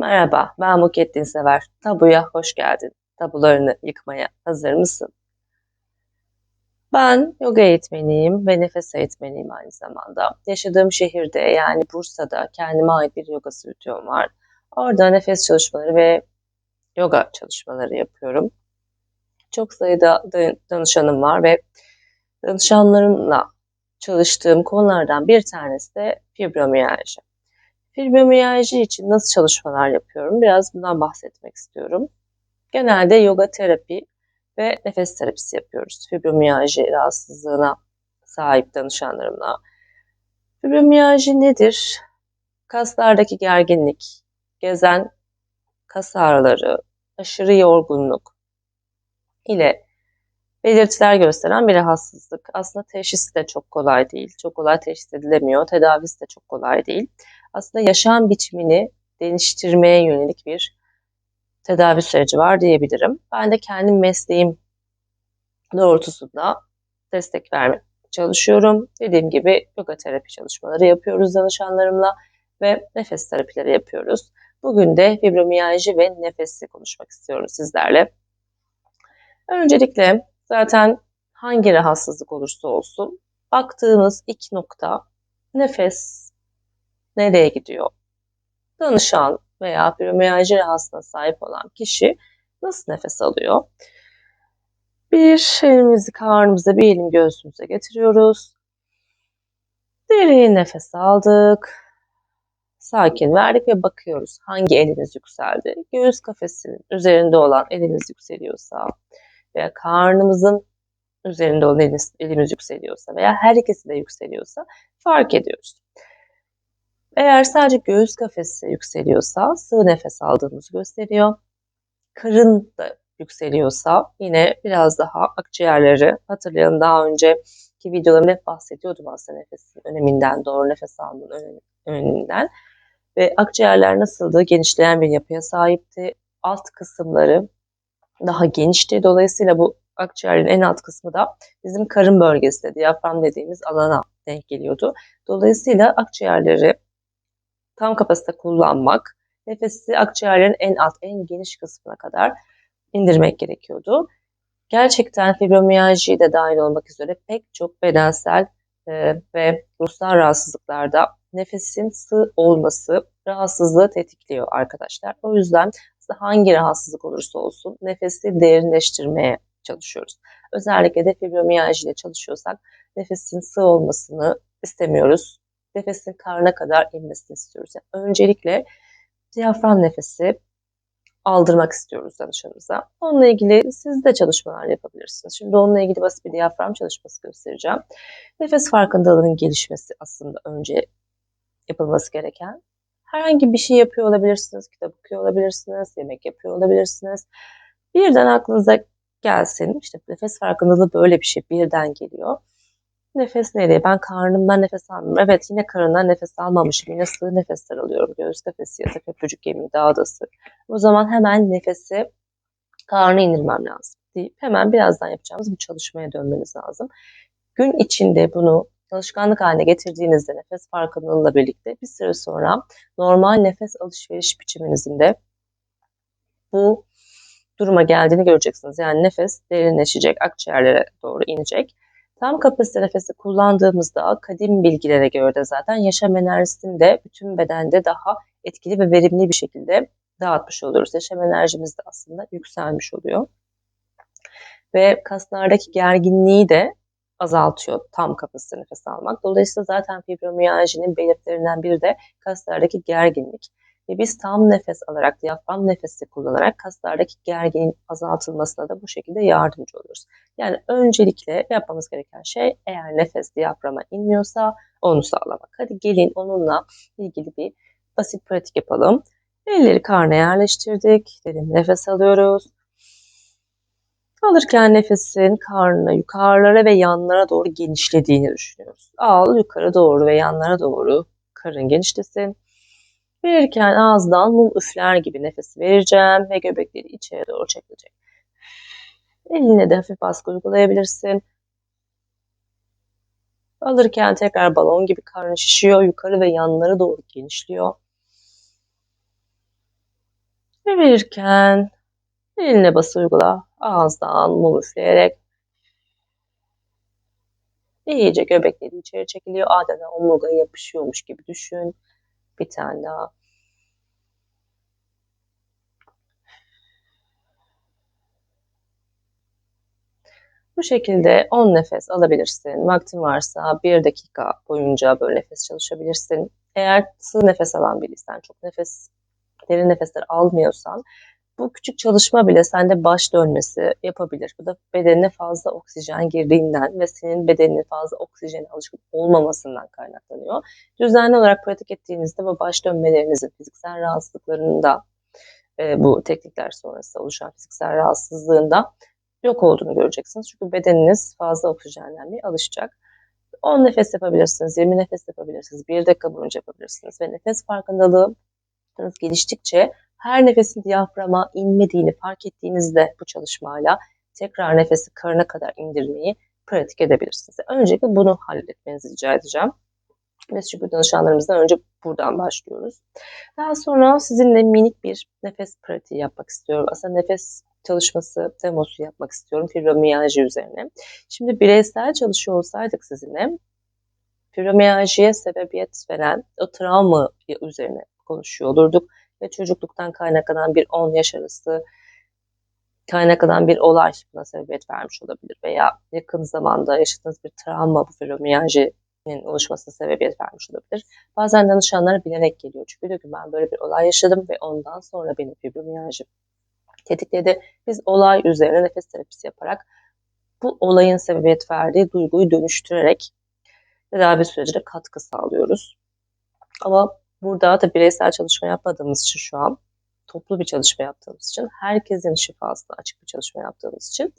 Merhaba, ben Mukettin Sever. Tabuya hoş geldin. Tabularını yıkmaya hazır mısın? Ben yoga eğitmeniyim ve nefes eğitmeniyim aynı zamanda. Yaşadığım şehirde yani Bursa'da kendime ait bir yoga stüdyom var. Orada nefes çalışmaları ve yoga çalışmaları yapıyorum. Çok sayıda danışanım var ve danışanlarımla çalıştığım konulardan bir tanesi de fibromiyalji. Fibromiyalji için nasıl çalışmalar yapıyorum? Biraz bundan bahsetmek istiyorum. Genelde yoga terapi ve nefes terapisi yapıyoruz. Fibromiyalji rahatsızlığına sahip danışanlarımla. Fibromiyalji nedir? Kaslardaki gerginlik, gezen kas ağrıları, aşırı yorgunluk ile belirtiler gösteren bir rahatsızlık. Aslında teşhisi de çok kolay değil. Çok kolay teşhis edilemiyor. Tedavisi de çok kolay değil aslında yaşam biçimini değiştirmeye yönelik bir tedavi süreci var diyebilirim. Ben de kendi mesleğim doğrultusunda destek vermeye çalışıyorum. Dediğim gibi yoga terapi çalışmaları yapıyoruz danışanlarımla ve nefes terapileri yapıyoruz. Bugün de fibromiyalji ve nefesi konuşmak istiyorum sizlerle. Öncelikle zaten hangi rahatsızlık olursa olsun baktığımız ilk nokta nefes nereye gidiyor? Danışan veya fibromiyalji rahatsızlığına sahip olan kişi nasıl nefes alıyor? Bir elimizi karnımıza bir elim göğsümüze getiriyoruz. Derin nefes aldık. Sakin verdik ve bakıyoruz hangi elimiz yükseldi. Göğüs kafesinin üzerinde olan elimiz yükseliyorsa veya karnımızın üzerinde olan elimiz, elimiz yükseliyorsa veya her ikisi de yükseliyorsa fark ediyoruz. Eğer sadece göğüs kafesi yükseliyorsa sığ nefes aldığımızı gösteriyor. Karın da yükseliyorsa yine biraz daha akciğerleri hatırlayalım daha önceki videolarımda hep bahsediyordum aslında nefesin öneminden, doğru nefes almanın öneminden. Ve akciğerler nasıldı? Genişleyen bir yapıya sahipti. Alt kısımları daha genişti. Dolayısıyla bu akciğerin en alt kısmı da bizim karın bölgesi, diyafram dediğimiz alana denk geliyordu. Dolayısıyla akciğerleri tam kapasite kullanmak, nefesi akciğerlerin en alt, en geniş kısmına kadar indirmek gerekiyordu. Gerçekten fibromiyalji de dahil olmak üzere pek çok bedensel e, ve ruhsal rahatsızlıklarda nefesin sığ olması rahatsızlığı tetikliyor arkadaşlar. O yüzden hangi rahatsızlık olursa olsun nefesi derinleştirmeye çalışıyoruz. Özellikle de fibromiyalji ile çalışıyorsak nefesin sığ olmasını istemiyoruz nefesin karnına kadar inmesini istiyoruz. Yani öncelikle diyafram nefesi aldırmak istiyoruz danışanımıza. Onunla ilgili siz de çalışmalar yapabilirsiniz. Şimdi onunla ilgili basit bir diyafram çalışması göstereceğim. Nefes farkındalığının gelişmesi aslında önce yapılması gereken. Herhangi bir şey yapıyor olabilirsiniz, kitap okuyor olabilirsiniz, yemek yapıyor olabilirsiniz. Birden aklınıza gelsin, işte nefes farkındalığı böyle bir şey birden geliyor. Nefes nereye? Ben karnımdan nefes almıyorum. Evet yine karından nefes almamışım. Yine sığ nefesler alıyorum. Göğüs kafesi ya da köprücük kemiği daha. O zaman hemen nefesi karnı indirmem lazım. Deyip hemen birazdan yapacağımız bu çalışmaya dönmeniz lazım. Gün içinde bunu alışkanlık haline getirdiğinizde nefes farkındalığıyla birlikte bir süre sonra normal nefes alışveriş biçiminizin de bu duruma geldiğini göreceksiniz. Yani nefes derinleşecek, akciğerlere doğru inecek Tam kapasite nefesi kullandığımızda kadim bilgilere göre de zaten yaşam enerjisini de bütün bedende daha etkili ve verimli bir şekilde dağıtmış oluyoruz. Yaşam enerjimiz de aslında yükselmiş oluyor. Ve kaslardaki gerginliği de azaltıyor tam kapasite nefes almak. Dolayısıyla zaten fibromiyalji'nin belirtilerinden biri de kaslardaki gerginlik. Ve biz tam nefes alarak, diyafram nefesi kullanarak kaslardaki gergin azaltılmasına da bu şekilde yardımcı oluruz. Yani öncelikle yapmamız gereken şey eğer nefes diyaframa inmiyorsa onu sağlamak. Hadi gelin onunla ilgili bir basit pratik yapalım. Elleri karnına yerleştirdik. Derin nefes alıyoruz. Alırken nefesin karnına, yukarılara ve yanlara doğru genişlediğini düşünüyoruz. Al yukarı doğru ve yanlara doğru karın genişlesin. Verirken ağızdan mum üfler gibi nefes vereceğim ve göbekleri içeri doğru çekilecek. Eline de hafif baskı uygulayabilirsin. Alırken tekrar balon gibi karnı şişiyor. Yukarı ve yanlara doğru genişliyor. Ve verirken eline bası uygula. Ağızdan mum üfleyerek iyice göbekleri içeri çekiliyor. Adeta omurgaya yapışıyormuş gibi düşün. Bir tane daha. Bu şekilde 10 nefes alabilirsin. Vaktin varsa 1 dakika boyunca böyle nefes çalışabilirsin. Eğer sığ nefes alan biriysen, çok nefes, derin nefesler almıyorsan bu küçük çalışma bile sende baş dönmesi yapabilir. Bu da bedenine fazla oksijen girdiğinden ve senin bedeninin fazla oksijene alışkın olmamasından kaynaklanıyor. Düzenli olarak pratik ettiğinizde bu baş dönmelerinizin, fiziksel rahatsızlıklarında e, bu teknikler sonrası oluşan fiziksel rahatsızlığında yok olduğunu göreceksiniz. Çünkü bedeniniz fazla oksijenlenmeye alışacak. 10 nefes yapabilirsiniz, 20 nefes yapabilirsiniz, 1 dakika boyunca yapabilirsiniz ve nefes farkındalığı geliştikçe her nefesin diyaframa inmediğini fark ettiğinizde bu çalışmayla tekrar nefesi karına kadar indirmeyi pratik edebilirsiniz. Öncelikle bunu halletmenizi rica edeceğim. Biz çünkü danışanlarımızdan önce buradan başlıyoruz. Daha sonra sizinle minik bir nefes pratiği yapmak istiyorum. Aslında nefes çalışması demosu yapmak istiyorum fibromiyalji üzerine. Şimdi bireysel çalışıyor olsaydık sizinle fibromiyaljiye sebebiyet veren o travma üzerine konuşuyor olurduk ve çocukluktan kaynaklanan bir 10 yaş arası kaynaklanan bir olay buna sebebiyet vermiş olabilir veya yakın zamanda yaşadığınız bir travma bu fibromiyalji'nin oluşmasına sebebiyet vermiş olabilir. Bazen danışanlara bilerek geliyor çünkü diyor ki ben böyle bir olay yaşadım ve ondan sonra benim fibromiyalji tetikledi. Biz olay üzerine nefes terapisi yaparak bu olayın sebebiyet verdiği duyguyu dönüştürerek tedavi sürecine katkı sağlıyoruz. Ama burada da bireysel çalışma yapmadığımız için şu an toplu bir çalışma yaptığımız için, herkesin şifasına açık bir çalışma yaptığımız için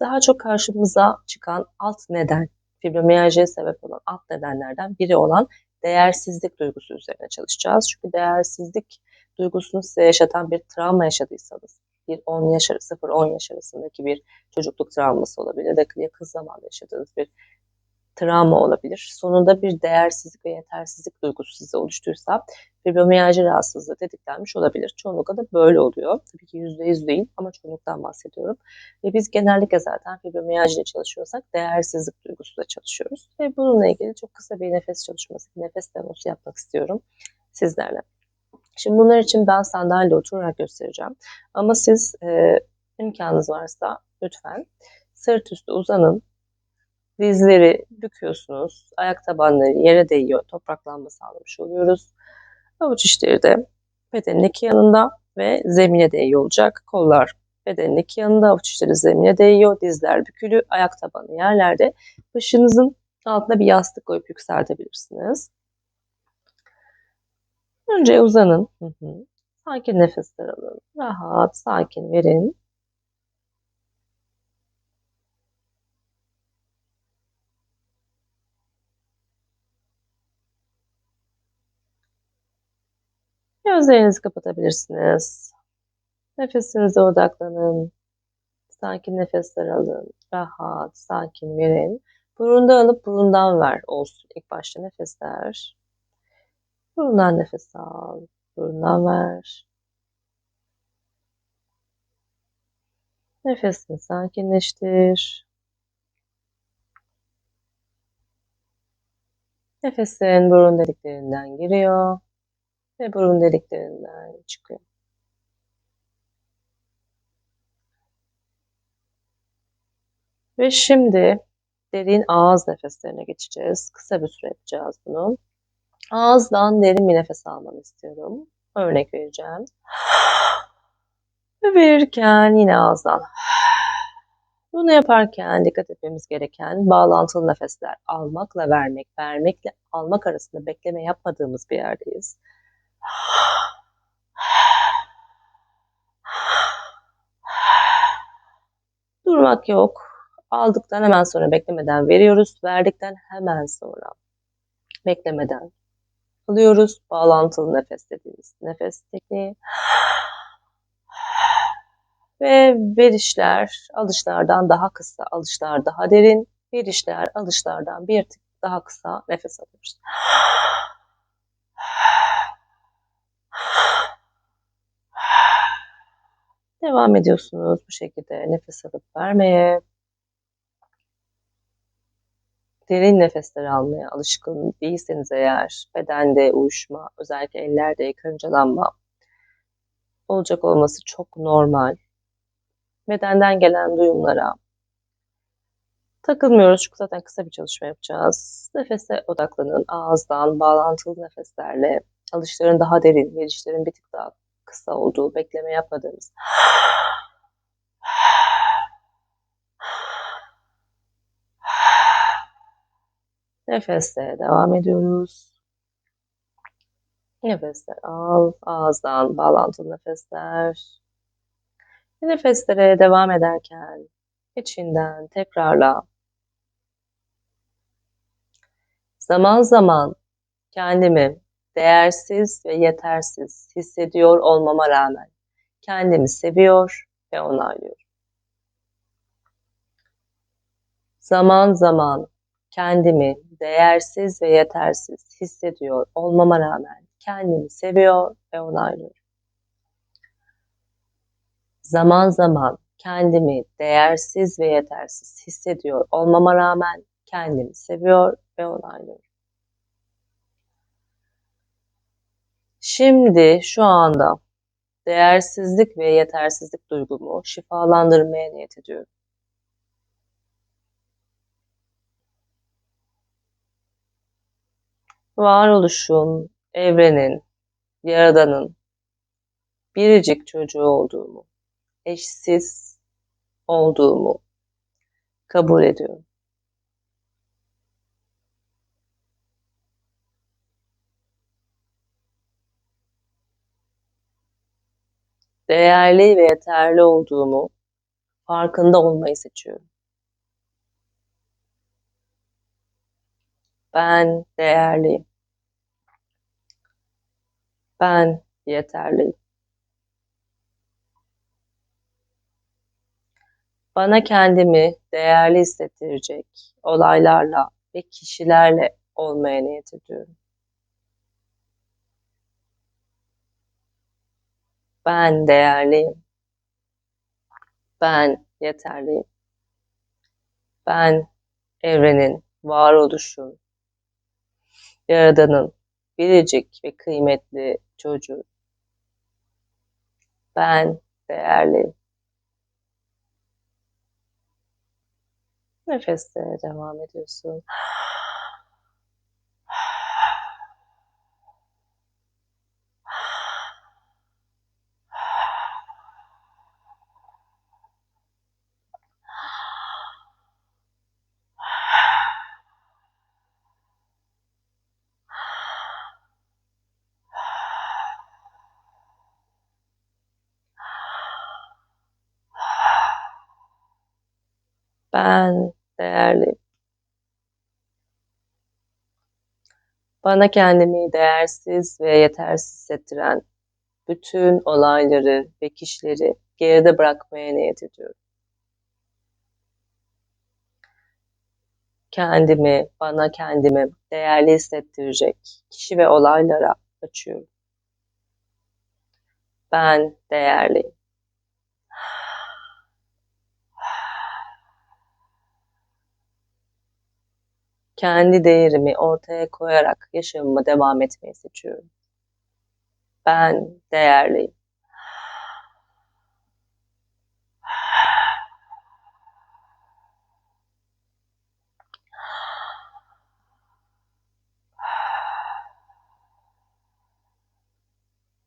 daha çok karşımıza çıkan alt neden, fibromiyaljiye sebep olan alt nedenlerden biri olan değersizlik duygusu üzerine çalışacağız. Çünkü değersizlik duygusunu size yaşatan bir travma yaşadıysanız, bir 10 yaş arası, 0-10 yaş arasındaki bir çocukluk travması olabilir. De yakın zamanda yaşadığınız bir travma olabilir. Sonunda bir değersizlik ve yetersizlik duygusu size oluşturursa fibromiyalji rahatsızlığı tetiklenmiş olabilir. Çoğunlukla da böyle oluyor. Tabii ki %100 değil ama çoğunluktan bahsediyorum. Ve biz genellikle zaten fibromiyalji ile çalışıyorsak değersizlik duygusuyla çalışıyoruz. Ve bununla ilgili çok kısa bir nefes çalışması, nefes demosu yapmak istiyorum sizlerle. Şimdi bunlar için ben sandalye oturarak göstereceğim. Ama siz e, imkanınız varsa lütfen sırt üstü uzanın. Dizleri büküyorsunuz. Ayak tabanları yere değiyor. Topraklanma sağlamış oluyoruz. Avuç içleri de bedenin iki yanında ve zemine değiyor olacak. Kollar bedenin iki yanında, avuç içleri zemine değiyor. Dizler bükülü, ayak tabanı yerlerde. Başınızın altına bir yastık koyup yükseltebilirsiniz. Önce uzanın. Hı hı. Sakin nefesler alın. Rahat, sakin verin. Gözlerinizi kapatabilirsiniz. Nefesinize odaklanın. Sakin nefesler alın. Rahat, sakin verin. Burunda alıp burundan ver olsun. İlk başta nefesler. Burundan nefes al. Burundan ver. Nefesini sakinleştir. Nefesin burun deliklerinden giriyor ve burun deliklerinden çıkıyor. Ve şimdi derin ağız nefeslerine geçeceğiz. Kısa bir süre yapacağız bunu. Ağızdan derin bir nefes almanı istiyorum. Örnek vereceğim. Ve verirken yine ağızdan. Bunu yaparken dikkat etmemiz gereken bağlantılı nefesler. Almakla vermek, vermekle almak arasında bekleme yapmadığımız bir yerdeyiz. Durmak yok. Aldıktan hemen sonra beklemeden veriyoruz. Verdikten hemen sonra beklemeden alıyoruz. Bağlantılı nefes dediğimiz nefes tekniği. Ve verişler alışlardan daha kısa, alışlar daha derin. Verişler alışlardan bir tık daha kısa nefes alıyoruz. Devam ediyorsunuz bu şekilde nefes alıp vermeye. Derin nefesler almaya alışkın değilseniz eğer bedende uyuşma, özellikle ellerde karıncalanma olacak olması çok normal. Bedenden gelen duyumlara takılmıyoruz çünkü zaten kısa bir çalışma yapacağız. Nefese odaklanın. Ağızdan bağlantılı nefeslerle alışların daha derin, verişlerin bir tık daha kısa olduğu, bekleme yapmadığımız Nefeste devam ediyoruz. Nefesler al, ağızdan bağlantılı nefesler. Nefeslere devam ederken içinden tekrarla. Zaman zaman kendimi değersiz ve yetersiz hissediyor olmama rağmen kendimi seviyor ve onaylıyorum. Zaman zaman kendimi değersiz ve yetersiz hissediyor olmama rağmen kendimi seviyor ve onaylıyorum. Zaman zaman kendimi değersiz ve yetersiz hissediyor olmama rağmen kendimi seviyor ve onaylıyorum. Şimdi şu anda değersizlik ve yetersizlik duygumu şifalandırmaya niyet ediyorum. varoluşun, evrenin, yaradanın biricik çocuğu olduğumu, eşsiz olduğumu kabul ediyorum. Değerli ve yeterli olduğumu farkında olmayı seçiyorum. Ben değerliyim. Ben yeterliyim. Bana kendimi değerli hissettirecek olaylarla ve kişilerle olmaya niyet ediyorum. Ben değerliyim. Ben yeterliyim. Ben evrenin, varoluşun, Yaradan'ın biricik ve kıymetli çocuğu. Ben değerli. Nefeste devam ediyorsun. Ben değerli. Bana kendimi değersiz ve yetersiz hissettiren bütün olayları ve kişileri geride bırakmaya niyet ediyorum. Kendimi, bana kendimi değerli hissettirecek kişi ve olaylara açıyorum. Ben değerliyim. Kendi değerimi ortaya koyarak yaşamıma devam etmeyi seçiyorum. Ben değerliyim.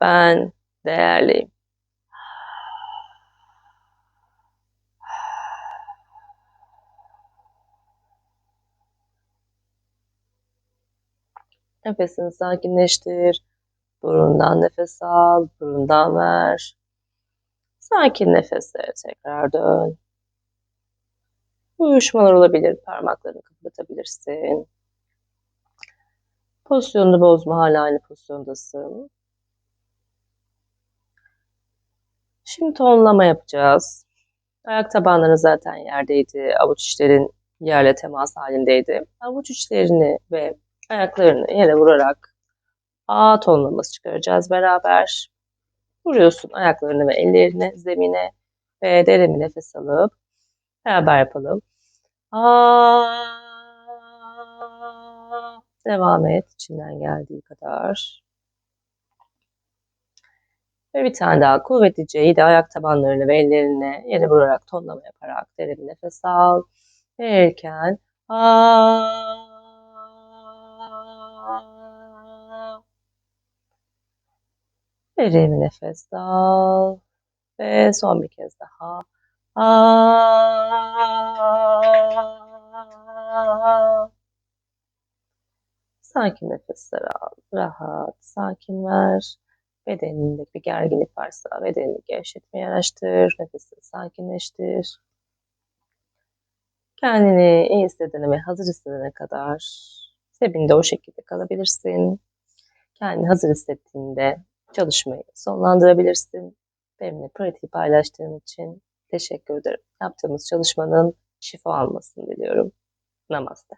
Ben değerliyim. Nefesini sakinleştir. Burundan nefes al, burundan ver. Sakin nefesle tekrar dön. Uyuşmalar olabilir, parmaklarını kıpırdatabilirsin. Pozisyonunu bozma, hala aynı pozisyondasın. Şimdi tonlama yapacağız. Ayak tabanları zaten yerdeydi. Avuç içlerin yerle temas halindeydi. Avuç içlerini ve Ayaklarını yere vurarak A tonlaması çıkaracağız beraber. Vuruyorsun ayaklarını ve ellerini zemine ve derin bir nefes alıp beraber yapalım. Aa, devam et içinden geldiği kadar. Ve bir tane daha kuvvetlice iyi de ayak tabanlarını ve ellerini yere vurarak tonlama yaparak derin nefes al. Verirken aa, derin nefes al. Ve son bir kez daha. Aa. Sakin nefesler al. Rahat, sakin ver. Bedeninde bir gerginlik varsa bedenini gevşetmeyi araştır. Nefesini sakinleştir. Kendini iyi hissedene ve hazır hissedene kadar sebinde o şekilde kalabilirsin. Kendini hazır hissettiğinde çalışmayı sonlandırabilirsin. Benimle pratiği paylaştığın için teşekkür ederim. Yaptığımız çalışmanın şifa almasını diliyorum. Namaste.